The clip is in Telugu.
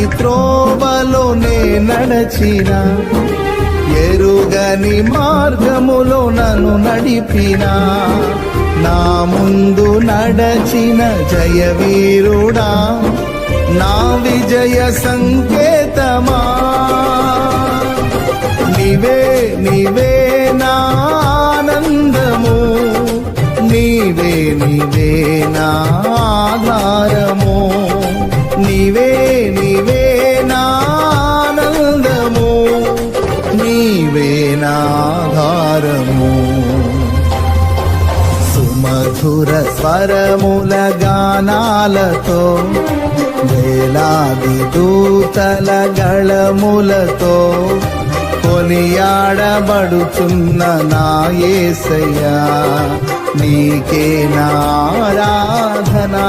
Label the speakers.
Speaker 1: ఎరుగని త్రోవలోనే నడచిన ఎరుగని మార్గములో నన్ను నడిపిన. నా ముందు నడచిన జయవీరుడా నా విజయ సంకేతమా. నీవే నీవే నా ఆనందము నీవే నీవే నా నీవే నీవే నానందము. నీవే నాధారము సుమధుర స్వరముల గానాలతో వేలాది దూతల గళములతో కొనియాడబడుతున్న నా యేసయ్యా నీకే నారాధనా